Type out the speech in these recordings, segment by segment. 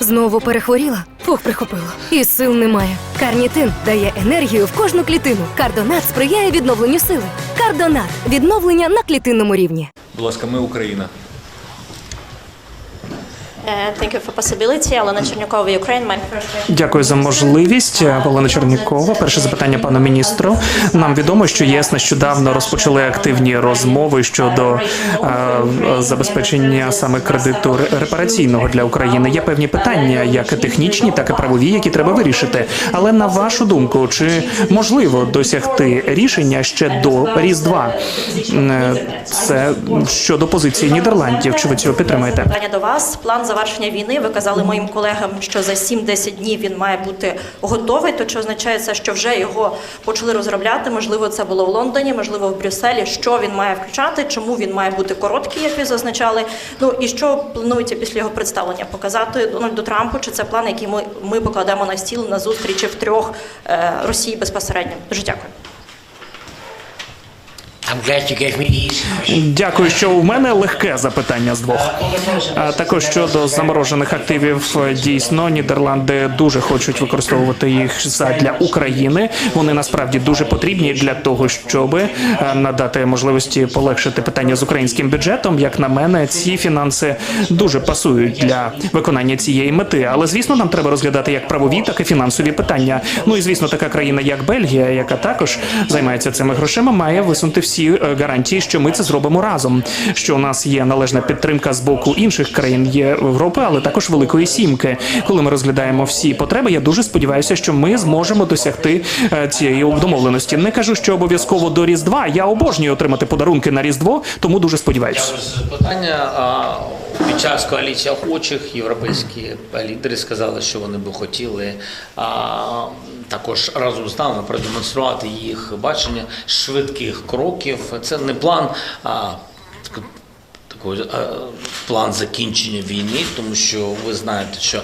Знову перехворіла? Фух, прихопило. І сил немає. Карнітин дає енергію в кожну клітину. Кардонат сприяє відновленню сили. Кардонат відновлення на клітинному рівні. Будь ласка, ми Україна. Uh, Thank you for possibility. Олена Чернякова, Ukraine. My first. Дякую за можливість. Олена Чернікова. Перше запитання пану міністру. Нам відомо, що ЄС нещодавно розпочали активні розмови щодо е, забезпечення саме кредиту репараційного для України. Є певні питання, як технічні, так і правові, які треба вирішити. Але на вашу думку, чи можливо досягти рішення ще до Різдва? Е, Це щодо позиції Нідерландів. Чи ви цього підтримаєте? Питання до вас. План завершення війни. Ви казали моїм колегам, що за 7-10 днів він має бути готовий. То чи означає це, що вже його почали розробляти? Можливо, це було в Лондоні, можливо, в Брюсселі. Що він має включати? Чому він має бути короткий, як ви зазначали? Ну і що планується після його представлення? Показати Дональду Трампу? Чи це план, який ми, ми покладемо на стіл на зустрічі в трьох е, Росії безпосередньо? Дуже дякую. Дякую, що у мене легке запитання з двох. А також щодо заморожених активів, дійсно Нідерланди дуже хочуть використовувати їх задля України. Вони насправді дуже потрібні для того, щоб е, надати можливості полегшити питання з українським бюджетом. Як на мене, ці фінанси дуже пасують для виконання цієї мети. Але звісно, нам треба розглядати як правові, так і фінансові питання. Ну і звісно, така країна, як Бельгія, яка також займається цими грошима, має висунути всі е, гарантії, що ми це зробимо разом. Що у нас є належна підтримка з боку інших країн Європи, але також Великої Сімки. Коли ми розглядаємо всі потреби, я дуже сподіваюся, що ми зможемо досягти е, цієї домовленості. Не кажу, що обов'язково до Різдва. Я обожнюю отримати подарунки на Різдво, тому дуже сподіваюся. Питання під час коаліції охочих європейські лідери сказали, що вони би хотіли також разом з нами продемонструвати їх бачення швидких кроків. Це не план. А, такий, план закінчення війни, тому що ви знаєте, що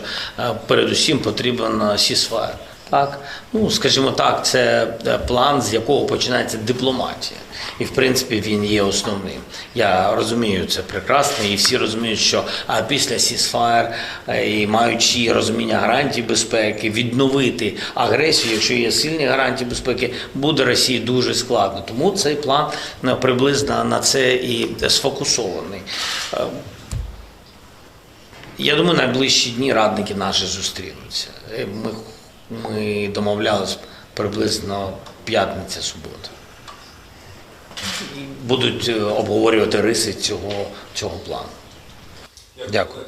передусім потрібен сісфайр. Так, ну скажімо так, це е, план, з якого починається дипломатія, і в принципі він є основним. Я розумію це прекрасно, і всі розуміють, що а після сісфайр і маючи розуміння гарантій безпеки, відновити агресію, якщо є сильні гарантії безпеки, буде Росії дуже складно. Тому цей план е, приблизно на це і сфокусований. Е, я думаю, найближчі дні радники наші зустрінуться. Е, Ми, ми домовлялись приблизно п'ятниця, субота. Будуть е, обговорювати риси цього, цього плану. Дякую.